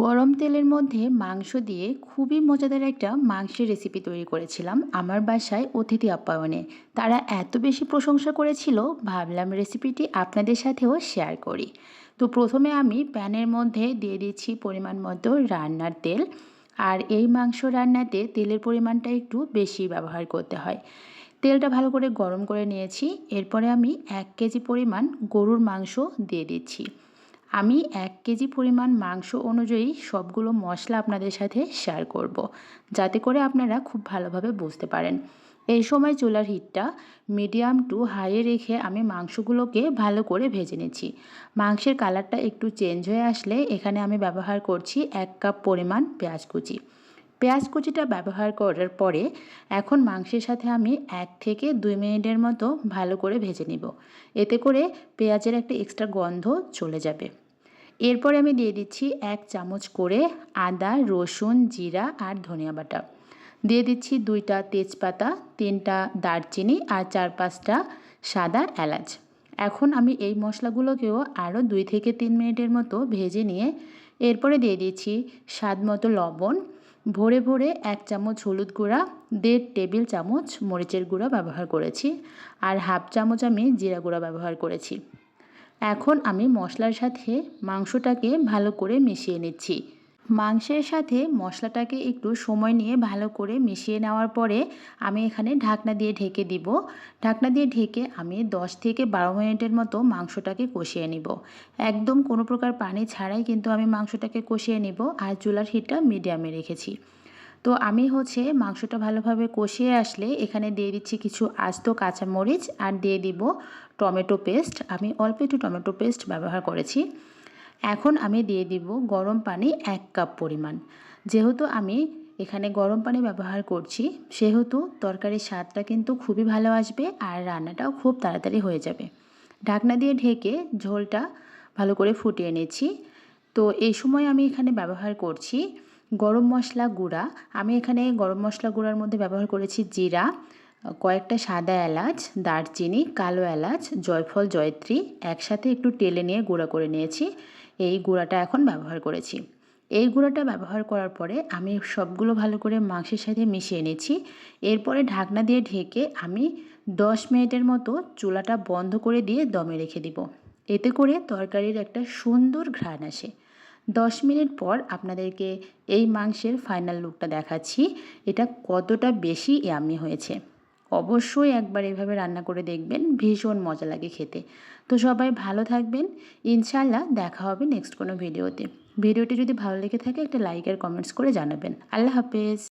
গরম তেলের মধ্যে মাংস দিয়ে খুবই মজাদার একটা মাংসের রেসিপি তৈরি করেছিলাম আমার বাসায় অতিথি আপ্যায়নে। তারা এত বেশি প্রশংসা করেছিল, ভাবলাম রেসিপিটি আপনাদের সাথেও শেয়ার করি। তো প্রথমে আমি প্যানের মধ্যে দিয়ে দিচ্ছি পরিমাণ মতো রান্নার তেল। আর এই মাংস রান্নাতে তেলের পরিমাণটা একটু বেশি ব্যবহার করতে হয়। তেলটা ভালো করে গরম করে নিয়েছি। এরপরে আমি এক কেজি পরিমাণ গরুর মাংস দিয়ে দিচ্ছি। আমি এক কেজি পরিমাণ মাংস অনুযায়ী সবগুলো মশলা আপনাদের সাথে শেয়ার করব। যাতে করে আপনারা খুব ভালোভাবে বুঝতে পারেন এই সময় চুলার হিটটা মিডিয়াম টু হাইয়ে রেখে আমি মাংসগুলোকে ভালো করে ভেজে নিচ্ছি মাংসের কালারটা একটু চেঞ্জ হয়ে আসলে এখানে আমি ব্যবহার করছি এক কাপ পরিমাণ পেঁয়াজ কুচি পেঁয়াজ কুচিটা ব্যবহার করার পরে এখন মাংসের সাথে আমি এক থেকে দুই মিনিটের মতো ভালো করে ভেজে নিব। এতে করে পেঁয়াজের একটা এক্সট্রা গন্ধ চলে যাবে। এরপরে আমি দিয়ে দিচ্ছি এক চামচ করে আদা, রসুন, জিরা আর ধনিয়া বাটা। দিয়ে দিচ্ছি দুইটা তেজপাতা, তিনটা দারচিনি আর চার পাঁচটা সাদা এলাচ। এখন আমি এই মশলাগুলোকেও আরও দুই থেকে তিন মিনিটের মতো ভেজে নিয়ে এরপরে দিয়ে দিচ্ছি স্বাদ মতো লবণ ভরে ভোরে এক চামচ হলুদ গুঁড়া, দেড় টেবিল চামচ মরিচের গুঁড়া ব্যবহার করেছি আর হাফ চামচ আমি জিরা গুঁড়া ব্যবহার করেছি। এখন আমি মশলার সাথে মাংসটাকে ভালো করে মিশিয়ে নিচ্ছি। মাংসের সাথে মশলাটাকে একটু সময় নিয়ে ভালো করে মিশিয়ে নেওয়ার পরে আমি এখানে ঢাকনা দিয়ে ঢেকে দিব। ঢাকনা দিয়ে ঢেকে আমি 10 থেকে বারো মিনিটের মতো মাংসটাকে কষিয়ে নিব। একদম কোনো প্রকার পানি ছাড়াই কিন্তু আমি মাংসটাকে কষিয়ে নিব আর চুলার হিটটা মিডিয়ামে রেখেছি। তো আমি হচ্ছে মাংসটা ভালোভাবে কষিয়ে আসলে এখানে দিয়ে দিচ্ছি কিছু আস্ত কাঁচামরিচ আর দিয়ে দিব টমেটো পেস্ট। আমি অল্প একটু টমেটো পেস্ট ব্যবহার করেছি। এখন আমি দিয়ে দিব গরম পানি এক কাপ পরিমাণ। যেহেতু আমি এখানে গরম পানি ব্যবহার করছি, সেহেতু তরকারির স্বাদটা কিন্তু খুবই ভালো আসবে আর রান্নাটাও খুব তাড়াতাড়ি হয়ে যাবে। ঢাকনা দিয়ে ঢেকে ঝোলটা ভালো করে ফুটিয়ে নিচ্ছি। তো এই সময় আমি এখানে ব্যবহার করছি গরম মশলা গুঁড়া। আমি এখানে গরম মশলা গুঁড়ার মধ্যে ব্যবহার করেছি জিরা, কয়েকটা সাদা এলাচ, দারচিনি, কালো এলাচ, জয়ফল, জয়ত্রী একসাথে একটু টেলে নিয়ে গুঁড়া করে নিয়েছি। এই গুঁড়াটা এখন ব্যবহার করেছি। এই গুঁড়াটা ব্যবহার করার পরে আমি সবগুলো ভালো করে মাংসের সাথে মিশিয়ে নিয়েছি এরপরে ঢাকনা দিয়ে ঢেকে আমি দশ মিনিটের মতো চুলাটা বন্ধ করে দিয়ে দমে রেখে দিব। এতে করে তরকারির একটা সুন্দর ঘ্রাণ আসে। দশ মিনিট পর আপনাদেরকে এই মাংসের ফাইনাল লুকটা দেখাচ্ছি। এটা কতটা বেশি ইয়ামি হয়েছে। অবশ্যই একবার এভাবে রান্না করে দেখবেন, ভীষণ মজা লাগে খেতে। তো সবাই ভালো থাকবেন। ইনশাল্লাহ দেখা হবে নেক্সট কোনো ভিডিওতে ভিডিওটি যদি ভালো লেগে থাকে একটা লাইক আর কমেন্টস করে জানাবেন। আল্লাহ হাফেজ।